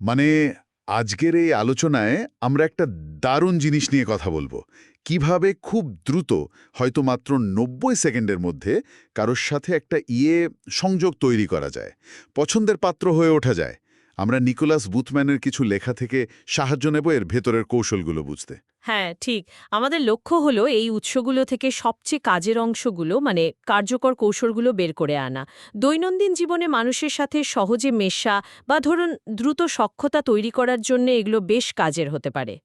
মানে আজকের এই আলোচনায় আমরা একটা দারুণ জিনিস নিয়ে কথা বলব। কীভাবে খুব দ্রুত, হয়তো মাত্র নব্বই সেকেন্ডের মধ্যে কারোর সাথে একটা ইয়ে সংযোগ তৈরি করা যায়। পছন্দের পাত্র হয়ে ওঠা যায়। আমরা নিকোলাস বুথম্যানের কিছু লেখা থেকে সাহায্য নেব এর ভেতরের কৌশলগুলো বুঝতে। হ্যাঁ ঠিক। আমাদের লক্ষ্য হলো এই উৎসগুলো থেকে সবচেয়ে কাজের অংশগুলো মানে কার্যকর কৌশলগুলো বের করে আনা। দৈনন্দিন জীবনে মানুষের সাথে সহজে মেশা বা ধরুন দ্রুত সক্ষতা তৈরি করার জন্য এগুলো বেশ কাজের হতে পারে।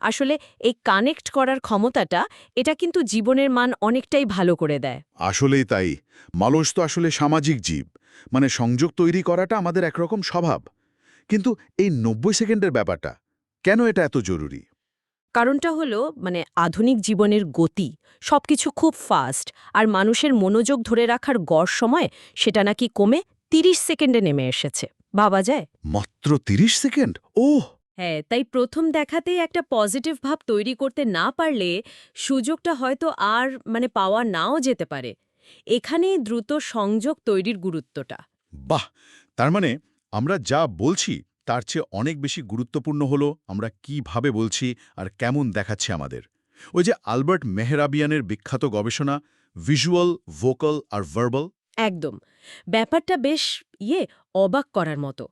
আসলে এই কানেক্ট করার ক্ষমতাটা এটা কিন্তু জীবনের মান অনেকটাই ভালো করে দেয়। আসলেই তাই। মানুষ তো আসলে সামাজিক জীব। মানে সংযোগ তৈরি করাটা আমাদের একরকম স্বভাব। কিন্তু এই নব্বই সেকেন্ডের ব্যাপারটা কেন এটা এত জরুরি? কারণটা হলো মানে আধুনিক জীবনের গতি সবকিছু খুব ফাস্ট আর মানুষের মনোযোগ ধরে রাখার গড় সময় সেটা নাকি কমে ৩০ সেকেন্ডে নেমে এসেছে। ভাবা যায়? মাত্র ৩০ সেকেন্ড? ওহ! হ্যাঁ তাই প্রথম দেখাতেই একটা পজিটিভ ভাব তৈরি করতে না পারলে সুযোগটা হয়তো আর মানে পাওয়া নাও যেতে পারে। এখানেই দ্রুত সংযোগ তৈরির গুরুত্বটা। বাহ! তার মানে আমরা যা বলছি তার চেয়ে অনেক বেশি গুরুত্বপূর্ণ হলো আমরা কীভাবে বলছি আর কেমন দেখাচ্ছে আমাদের। ওই যে আলবার্ট মেহরাবিয়ানের বিখ্যাত গবেষণা ভিজুয়াল ভোকাল আর ভার্বাল। একদম। ব্যাপারটা বেশ ইয়ে অবাক করার মতো।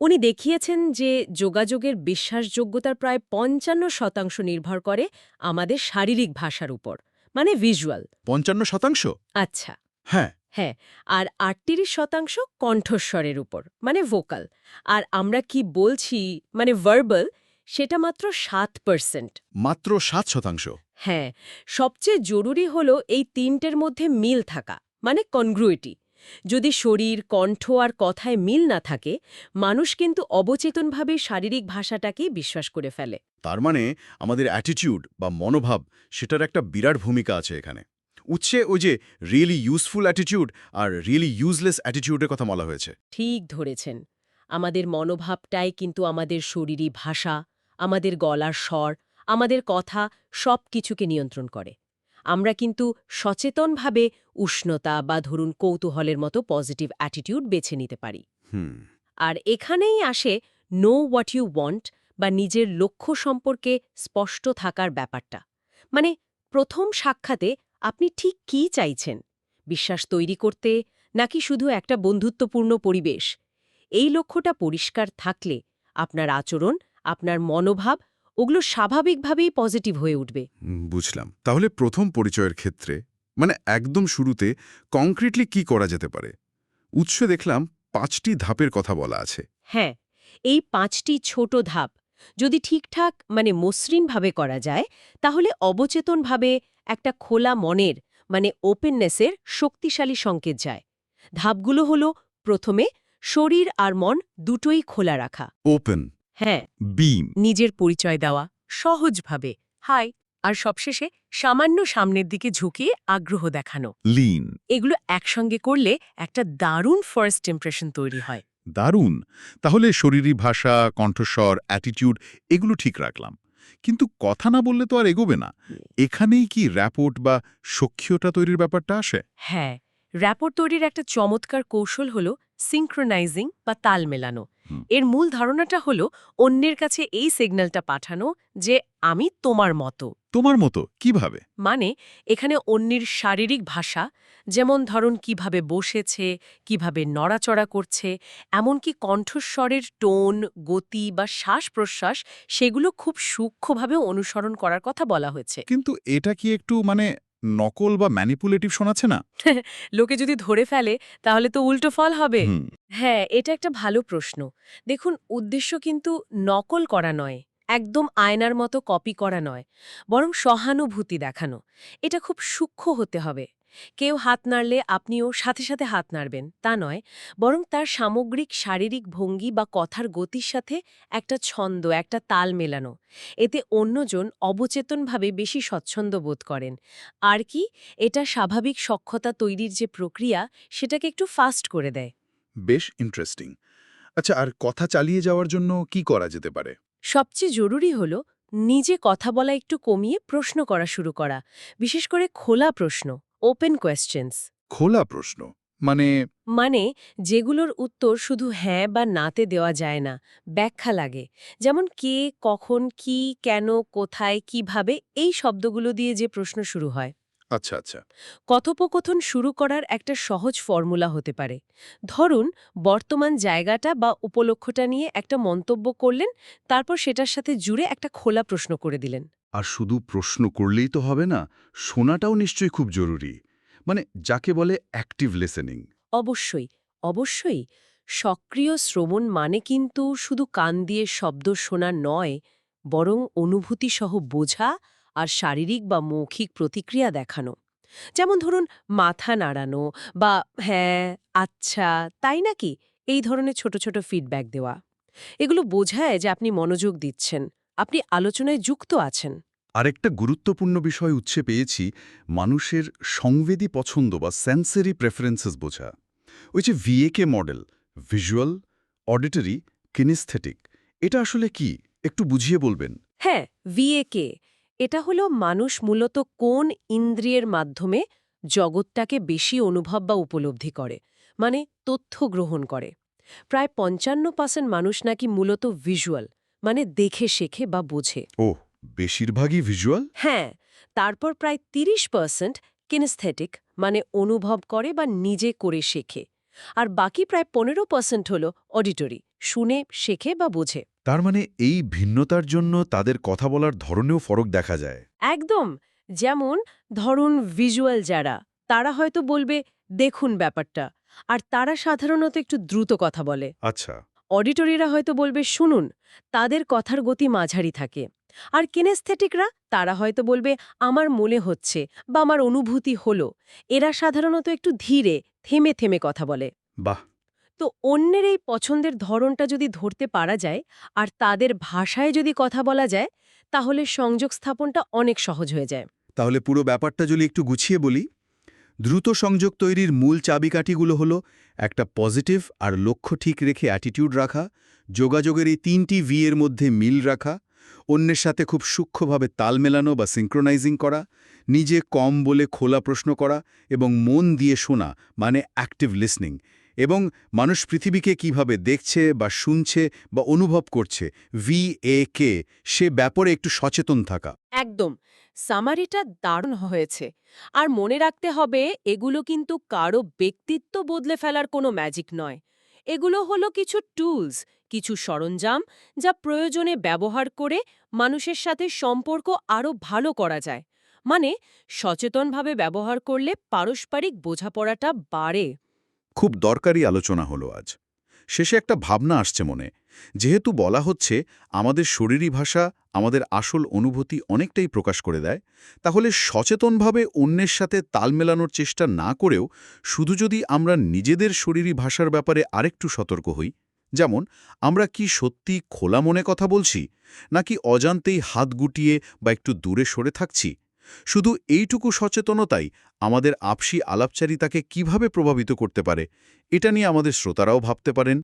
উনি দেখিয়েছেন যে যোগাযোগের বিশ্বাসযোগ্যতার প্রায় পঞ্চান্ন শতাংশ নির্ভর করে আমাদের শারীরিক ভাষার উপর মানে ভিজুয়াল। পঞ্চান্ন শতাংশ? আচ্ছা। হ্যাঁ। হ্যাঁ আর আটত্রিশ শতাংশ কণ্ঠস্বরের উপর মানে ভোকাল আর আমরা কি বলছি মানে ভার্বাল সেটা মাত্র সাত পার্সেন্ট মাত্র সাত শতাংশ? হ্যাঁ সবচেয়ে জরুরি হলো এই তিনটের মধ্যে মিল থাকা মানে কনগ্রুইটি যদি শরীর কণ্ঠ আর কথায় মিল না থাকে মানুষ কিন্তু অবচেতনভাবে শারীরিক ভাষাটাকেই বিশ্বাস করে ফেলে। তার মানে আমাদের অ্যাটিটিউড বা মনোভাব সেটার একটা বিরাট ভূমিকা আছে এখানে। উৎসে ওই যে রিয়েলি ইউজফুল অ্যাটিটিউড আর রিয়েলি ইউজলেস অ্যাটিটিউডের কথা বলা হয়েছে। ঠিক ধরেছেন। আমাদের মনোভাবটাই কিন্তু আমাদের শরীরী ভাষা আমাদের গলার স্বর আমাদের কথা সব কিছুকে নিয়ন্ত্রণ করে। আমরা কিন্তু সচেতনভাবে উষ্ণতা বা ধরুন কৌতূহলের মতো পজিটিভ অ্যাটিটিউড বেছে নিতে পারি। হুম। আর এখানেই আসে নো হোয়াট ইউ ওয়ান্ট বা নিজের লক্ষ্য সম্পর্কে স্পষ্ট থাকার ব্যাপারটা। মানে প্রথম সাক্ষাতে আপনি ঠিক কী চাইছেন? বিশ্বাস তৈরি করতে নাকি শুধু একটা বন্ধুত্বপূর্ণ পরিবেশ? এই লক্ষ্যটা পরিষ্কার থাকলে আপনার আচরণ আপনার মনোভাব ওগুলো স্বাভাবিকভাবেই পজিটিভ হয়ে উঠবে। বুঝলাম। তাহলে প্রথম পরিচয়ের ক্ষেত্রে মানে একদম শুরুতে কংক্রিটলি কি করা যেতে পারে? উৎস দেখলাম পাঁচটি ধাপের কথা বলা আছে। হ্যাঁ এই পাঁচটি ছোট ধাপ যদি ঠিকঠাক মানে মসৃণভাবে করা যায় তাহলে অবচেতনভাবে একটা খোলা মনের মানে ওপেননেসের শক্তিশালী সংকেত যায়। ধাপগুলো হল প্রথমে শরীর আর মন দুটোই খোলা রাখা। ওপেন হ্যাঁ। বিম নিজের পরিচয় দেওয়া সহজভাবে। হাই আর সবশেষে সামান্য সামনের দিকে ঝুঁকিয়ে আগ্রহ দেখানো। লিন এগুলো একসঙ্গে করলে একটা দারুণ ফার্স্ট ইমপ্রেশন তৈরি হয়। দারুণ। তাহলে শরীরী ভাষা কণ্ঠস্বর অ্যাটিটিউড এগুলো ঠিক রাখলাম। কিন্তু কথা না বললে তো আর এগোবে না। এখানেই কি র্যাপোর্ট বা সক্ষীয়তা তৈরির ব্যাপারটা আসে? হ্যাঁ র্যাপোর্ট তৈরির একটা চমৎকার কৌশল হল সিঙ্ক্রোনাইজিং বা তাল মেলানো। এর মূল ধারণাটা হল অন্যের কাছে এই সিগন্যালটা পাঠানো যে আমি তোমার মতো। তোমার মতো? কীভাবে? মানে এখানে অন্যের শারীরিক ভাষা যেমন ধরুন কীভাবে বসেছে কীভাবে নড়াচড়া করছে এমনকি কণ্ঠস্বরের টোন গতি বা শ্বাস প্রশ্বাস সেগুলো খুব সূক্ষ্মভাবে অনুসরণ করার কথা বলা হয়েছে। কিন্তু এটা কি একটু মানে নকল বা ম্যানিপুলেটিভ শোনাচ্ছে না? লোকে যদি ধরে ফেলে তাহলে তো উল্টো ফল হবে। হ্যাঁ এটা একটা ভালো প্রশ্ন। দেখুন উদ্দেশ্য কিন্তু নকল করা নয় একদম আয়নার মতো কপি করা নয় বরং সহানুভূতি দেখানো। এটা খুব সূক্ষ্ম হতে হবে। কেউ হাত নাড়লে আপনিও সাথে সাথে হাত নাড়বেন তা নয়। বরং তার সামগ্রিক শারীরিক ভঙ্গি বা কথার গতির সাথে একটা ছন্দ একটা তাল মেলানো। এতে অন্যজন অবচেতনভাবে বেশি স্বচ্ছন্দ বোধ করেন। আর কি? এটা স্বাভাবিক সক্ষতা তৈরির যে প্রক্রিয়া সেটাকে একটু ফাস্ট করে দেয়। বেশ ইন্টারেস্টিং। আচ্ছা আর কথা চালিয়ে যাওয়ার জন্য কি করা যেতে পারে? সবচেয়ে জরুরি হল নিজে কথা বলা একটু কমিয়ে প্রশ্ন করা শুরু করা। বিশেষ করে খোলা প্রশ্ন। ওপেন কোয়েশ্চেন্স খোলা প্রশ্ন মানে মানে যেগুলোর উত্তর শুধু হ্যাঁ বা নাতে দেওয়া যায় না ব্যাখ্যা লাগে। যেমন কে কখন কি কেন কোথায় কীভাবে এই শব্দগুলো দিয়ে যে প্রশ্ন শুরু হয়। আচ্ছা আচ্ছা। কথোপকথন শুরু করার একটা সহজ ফর্মুলা হতে পারে। ধরুন বর্তমান জায়গাটা বা উপলক্ষটা নিয়ে একটা মন্তব্য করলেন তারপর সেটার সাথে জুড়ে একটা খোলা প্রশ্ন করে দিলেন। আর শুধু প্রশ্ন করলেই তো হবে না, শোনাটাও নিশ্চয়ই খুব জরুরি। মানে যাকে বলে অ্যাক্টিভ লিসেনিং অবশ্যই অবশ্যই। সক্রিয় শ্রবণ মানে কিন্তু শুধু কান দিয়ে শব্দ শোনা নয়, বরং অনুভূতিসহ বোঝা আর শারীরিক বা মৌখিক প্রতিক্রিয়া দেখানো। যেমন ধরুন, মাথা নাড়ানো বা হ্যাঁ আচ্ছা তাই নাকি? এই ধরনের ছোট ছোট ফিডব্যাক দেওয়া। এগুলো বোঝায় যে আপনি মনোযোগ দিচ্ছেন। আপনি আলোচনায় যুক্ত আছেন। আরেকটা গুরুত্বপূর্ণ বিষয় উচ্ছে পেয়েছি মানুষের সংবেদী পছন্দ বা সেন্সারি প্রেফারেন্সেস বোঝা। ওই যে VAK model visual auditory kinesthetic এটা আসলে কি? একটু বুঝিয়ে বলবেন? হ্যাঁ ভিএকে এটা হলো মানুষ মূলত কোন ইন্দ্রিয়ের মাধ্যমে জগৎটাকে বেশি অনুভব বা উপলব্ধি করে মানে তথ্য গ্রহণ করে। প্রায় পঞ্চান্ন পার্সেন্ট মানুষ নাকি মূলত ভিজুয়াল মানে দেখে শেখে বা বোঝে। ও বেশিরভাগই ভিজুয়াল হ্যাঁ তারপর প্রায় তিরিশ পার্সেন্ট কিনেস্থেটিক মানে অনুভব করে বা নিজে করে শেখে। আর বাকি প্রায় পনেরো পার্সেন্ট হল অডিটরি শুনে শেখে বা বোঝে। তার মানে এই ভিন্নতার জন্য তাদের কথা বলার ধরনেও ফরক দেখা যায়। একদম যেমন ধরুন ভিজুয়াল যারা তারা হয়তো বলবে দেখুন ব্যাপারটা। আর তারা সাধারণত একটু দ্রুত কথা বলে। আচ্ছা। অডিটরিরা হয়তো বলবে শুনুন তাদের কথার গতি মাঝারি থাকে। আর কিনেস্থেটিকরা তারা হয়তো বলবে আমার মনে হচ্ছে বা আমার অনুভূতি হলো। এরা সাধারণত একটু ধীরে থেমে থেমে কথা বলে। বাহ! তো অন্যের এই পছন্দের ধরনটা যদি ধরতে পারা যায় আর তাদের ভাষায় যদি কথা বলা যায় তাহলে সংযোগ স্থাপনটা অনেক সহজ হয়ে যায়। তাহলে পুরো ব্যাপারটা যদি একটু গুছিয়ে বলি দ্রুত সংযোগ তৈরির মূল চাবিকাঠিগুলো হলো একটা পজিটিভ আর লক্ষ্য ঠিক রেখে অ্যাটিটিউড রাখা, যোগাযোগের এই তিনটি ভি এর মধ্যে মিল রাখা, অন্যের সাথে খুব সূক্ষ্মভাবে তাল মেলানো বা সিঙ্ক্রোনাইজিং করা, নিজে কম বলে খোলা প্রশ্ন করা এবং মন দিয়ে শোনা মানে অ্যাক্টিভ লিসনিং এবং মানুষ পৃথিবীকে কীভাবে দেখছে বা শুনছে বা অনুভব করছে ভি এ কে সে ব্যাপারে একটু সচেতন থাকা। একদম। সামারিটা দারুণ হয়েছে। আর মনে রাখতে হবে, এগুলো কিন্তু কারও ব্যক্তিত্ব বদলে ফেলার কোনো ম্যাজিক নয়। এগুলো হলো কিছু টুলস কিছু সরঞ্জাম যা প্রয়োজনে ব্যবহার করে মানুষের সাথে সম্পর্ক আরও ভালো করা যায়। মানে সচেতনভাবে ব্যবহার করলে পারস্পরিক বোঝাপড়াটা বাড়ে। খুব দরকারি আলোচনা হলো আজ। শেষে একটা ভাবনা আসছে মনে। যেহেতু বলা হচ্ছে আমাদের শরীরী ভাষা আমাদের আসল অনুভূতি অনেকটাই প্রকাশ করে দেয়, তাহলে সচেতনভাবে অন্যের সাথে তাল মেলানোর চেষ্টা না করেও শুধু যদি আমরা নিজেদের শরীরী ভাষার ব্যাপারে আরেকটু সতর্ক হই, যেমন আমরা কি সত্যি খোলা মনে কথা বলছি, নাকি অজান্তেই হাত গুটিয়ে বা একটু দূরে সরে থাকছি? শুধু এইটুকু সচেতনতাই আমাদের আপসি আলাপচারিতাকে কীভাবে প্রভাবিত করতে পারে, এটা নিয়ে আমাদের শ্রোতারাও ভাবতে পারেন।